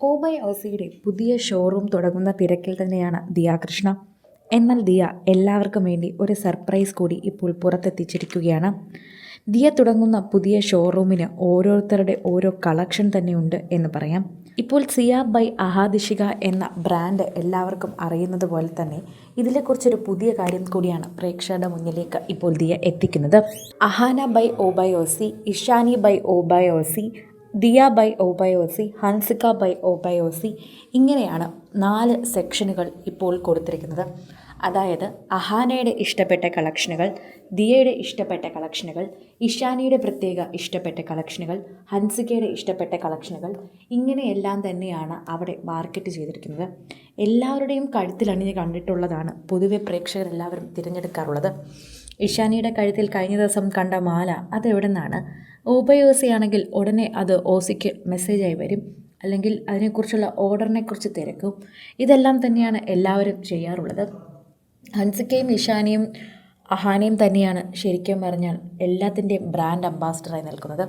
Obey ഓസിയുടെ പുതിയ showroom തുടങ്ങുന്ന തിരക്കിൽ തന്നെയാണ് ദിയ കൃഷ്ണ. എന്നാൽ ദിയ എല്ലാവർക്കും വേണ്ടി ഒരു സർപ്രൈസ് കൂടി ഇപ്പോൾ പുറത്തെത്തിച്ചിരിക്കുകയാണ്. ദിയ തുടങ്ങുന്ന പുതിയ ഷോറൂമിന് ഓരോരുത്തരുടെ ഓരോ കളക്ഷൻ തന്നെയുണ്ട് എന്ന് പറയാം. ഇപ്പോൾ സിയ ബൈ അഹാദിഷിക എന്ന ബ്രാൻഡ് എല്ലാവർക്കും അറിയുന്നത് പോലെ തന്നെ ഇതിനെക്കുറിച്ചൊരു പുതിയ കാര്യം കൂടിയാണ് പ്രേക്ഷകരുടെ മുന്നിലേക്ക് ഇപ്പോൾ ദിയ എത്തിക്കുന്നത്. Ahaana by oh by Ozy Ishaani by oh by Ozy Diya by oh by Ozy Hansika by oh by Ozy ഇങ്ങനെയാണ് നാല് സെക്ഷനുകൾ ഇപ്പോൾ കൊടുത്തിരിക്കുന്നത്. അതായത് അഹാനയുടെ ഇഷ്ടപ്പെട്ട കളക്ഷനുകൾ ദിയയുടെ ഇഷ്ടപ്പെട്ട കളക്ഷനുകൾ ഇഷാനിയുടെ പ്രത്യേക ഇഷ്ടപ്പെട്ട കളക്ഷനുകൾ ഹൻസികയുടെ ഇഷ്ടപ്പെട്ട കളക്ഷനുകൾ ഇങ്ങനെയെല്ലാം തന്നെയാണ് അവിടെ മാർക്കറ്റ് ചെയ്തിരിക്കുന്നത്. എല്ലാവരുടെയും കഴുത്തിലണിഞ്ഞ് കണ്ടിട്ടുള്ളതാണ് പൊതുവെ പ്രേക്ഷകരെല്ലാവരും തിരഞ്ഞെടുക്കാറുള്ളത്. ഇഷാനിയുടെ കഴുത്തിൽ കഴിഞ്ഞ ദിവസം കണ്ട മാല അതെവിടെ നിന്നാണ് ഓബയോസി ആണെങ്കിൽ ഉടനെ അത് ഓസിക്ക് മെസ്സേജായി വരും. അല്ലെങ്കിൽ അതിനെക്കുറിച്ചുള്ള ഓർഡറിനെക്കുറിച്ച് തിരക്കും. ഇതെല്ലാം തന്നെയാണ് എല്ലാവരും ചെയ്യാറുള്ളത്. ഹൻസിക്കയും ഇഷാനിയും അഹാനയും തന്നെയാണ് ശരിക്കും പറഞ്ഞാൽ എല്ലാത്തിന്റെയും ബ്രാൻഡ് അംബാസിഡറായി നിൽക്കുന്നത്.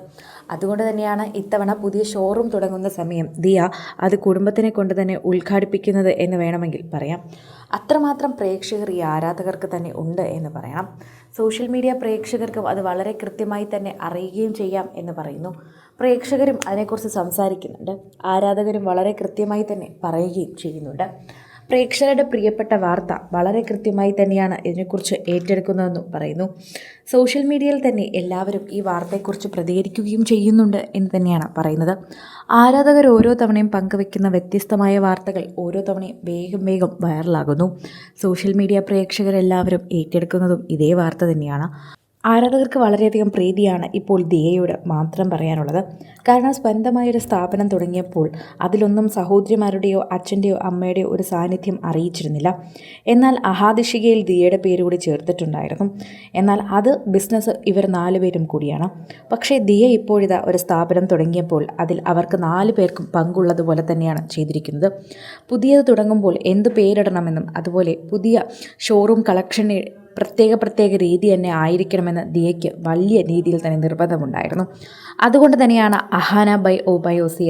അതുകൊണ്ട് തന്നെയാണ് ഇത്തവണ പുതിയ ഷോറൂം തുടങ്ങുന്ന സമയം ദിയ അത് കുടുംബത്തിനെ കൊണ്ട് തന്നെ ഉദ്ഘാടിപ്പിക്കുന്നത് എന്ന് വേണമെങ്കിൽ പറയാം. അത്രമാത്രം പ്രേക്ഷകർ ഈ ആരാധകർക്ക് തന്നെ ഉണ്ട് എന്ന് പറയണം. സോഷ്യൽ മീഡിയ പ്രേക്ഷകർക്കും അത് വളരെ കൃത്യമായി തന്നെ അറിയുകയും ചെയ്യാം എന്ന് പറയുന്നു. പ്രേക്ഷകരും അതിനെക്കുറിച്ച് സംസാരിക്കുന്നുണ്ട്. ആരാധകരും വളരെ കൃത്യമായി തന്നെ പറയുകയും ചെയ്യുന്നുണ്ട്. പ്രേക്ഷകരുടെ പ്രിയപ്പെട്ട വാർത്ത വളരെ കൃത്യമായി തന്നെയാണ് ഇതിനെക്കുറിച്ച് ഏറ്റെടുക്കുന്നതെന്നും പറയുന്നു. സോഷ്യൽ മീഡിയയിൽ തന്നെ എല്ലാവരും ഈ വാർത്തയെക്കുറിച്ച് പ്രതികരിക്കുകയും ചെയ്യുന്നുണ്ട് എന്ന് തന്നെയാണ് പറയുന്നത്. ആരാധകർ ഓരോ തവണയും പങ്കുവെക്കുന്ന വ്യത്യസ്തമായ വാർത്തകൾ ഓരോ തവണയും വേഗം വേഗം വൈറലാകുന്നു. സോഷ്യൽ മീഡിയ പ്രേക്ഷകരെല്ലാവരും ഏറ്റെടുക്കുന്നതും ഇതേ വാർത്ത തന്നെയാണ്. ആരാധകർക്ക് വളരെയധികം പ്രീതിയാണ് ഇപ്പോൾ ദിയയോട് മാത്രം പറയാനുള്ളത്. കാരണം സ്വന്തമായൊരു സ്ഥാപനം തുടങ്ങിയപ്പോൾ അതിലൊന്നും സഹോദരിമാരുടെയോ അച്ഛന്റെയോ അമ്മയുടെയോ ഒരു സാന്നിധ്യം അറിയിച്ചിരുന്നില്ല. എന്നാൽ അഹാദിഷികയിൽ ദിയയുടെ പേര് കൂടി ചേർത്തിട്ടുണ്ടായിരുന്നു. എന്നാൽ അത് ബിസിനസ് ഇവർ നാലുപേരും കൂടിയാണ്. പക്ഷേ ദിയ ഇപ്പോഴിതാ ഒരു സ്ഥാപനം തുടങ്ങിയപ്പോൾ അതിൽ അവർക്ക് നാല് പേർക്കും പങ്കുള്ളതുപോലെ തന്നെയാണ് ചെയ്തിരിക്കുന്നത്. പുതിയത് തുടങ്ങുമ്പോൾ എന്ത് പേരിടണമെന്നും അതുപോലെ പുതിയ ഷോറൂം കളക്ഷനെ പ്രത്യേക പ്രത്യേക രീതി തന്നെ ആയിരിക്കണമെന്ന് ദിയയ്ക്ക് വലിയ രീതിയിൽ തന്നെ നിർബന്ധമുണ്ടായിരുന്നു. അതുകൊണ്ട് തന്നെയാണ് അഹാന ബൈ ഒ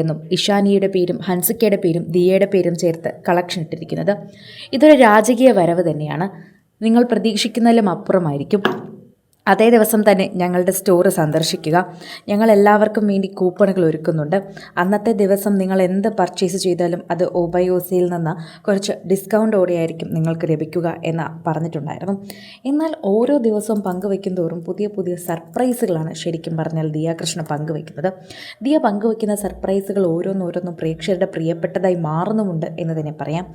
എന്നും ഇഷാനിയുടെ പേരും ഹൻസിക്കയുടെ പേരും ദിയയുടെ പേരും ചേർത്ത് കളക്ഷൻ ഇട്ടിരിക്കുന്നത്. ഇതൊരു രാജകീയ വരവ് തന്നെയാണ്. നിങ്ങൾ പ്രതീക്ഷിക്കുന്നതിലും അപ്പുറമായിരിക്കും. അതേ ദിവസം തന്നെ ഞങ്ങളുടെ സ്റ്റോർ സന്ദർശിക്കുക. ഞങ്ങൾ എല്ലാവർക്കും വേണ്ടി കൂപ്പണുകൾ ഒരുക്കുന്നുണ്ട്. അന്നത്തെ ദിവസം നിങ്ങൾ എന്ത് പർച്ചേസ് ചെയ്താലും അത് ഒബയോസിയിൽ നിന്ന് കുറച്ച് ഡിസ്കൗണ്ടോടെയായിരിക്കും നിങ്ങൾക്ക് ലഭിക്കുക എന്ന് പറഞ്ഞിട്ടുണ്ടായിരുന്നു. എന്നാൽ ഓരോ ദിവസവും പങ്കുവയ്ക്കും തോറും പുതിയ പുതിയ സർപ്രൈസുകളാണ് ശരിക്കും പറഞ്ഞാൽ ദിയ കൃഷ്ണ പങ്കുവയ്ക്കുന്നത്. ദിയ പങ്കുവയ്ക്കുന്ന സർപ്രൈസുകൾ ഓരോന്നോരോന്നും പ്രേക്ഷകരുടെ പ്രിയപ്പെട്ടതായി മാറുന്നുമുണ്ട് എന്ന് തന്നെ പറയാം.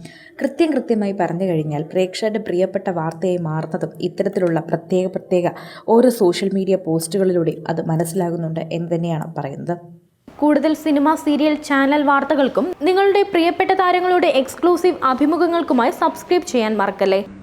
കൃത്യം കൃത്യമായി പറഞ്ഞു കഴിഞ്ഞാൽ പ്രേക്ഷകരുടെ പ്രിയപ്പെട്ട വാർത്തയായി മാറുന്നതും ഇത്തരത്തിലുള്ള പ്രത്യേക പ്രത്യേക ഓരോ സോഷ്യൽ മീഡിയ പോസ്റ്റുകളിലൂടെ അത് മനസ്സിലാകുന്നുണ്ട് എന്ന് തന്നെയാണ് പറയുന്നത്. കൂടുതൽ സിനിമ സീരിയൽ ചാനൽ വാർത്തകൾക്കും നിങ്ങളുടെ പ്രിയപ്പെട്ട താരങ്ങളുടെ എക്സ്ക്ലൂസീവ് അഭിമുഖങ്ങൾക്കുമായി സബ്സ്ക്രൈബ് ചെയ്യാൻ മറക്കല്ലേ?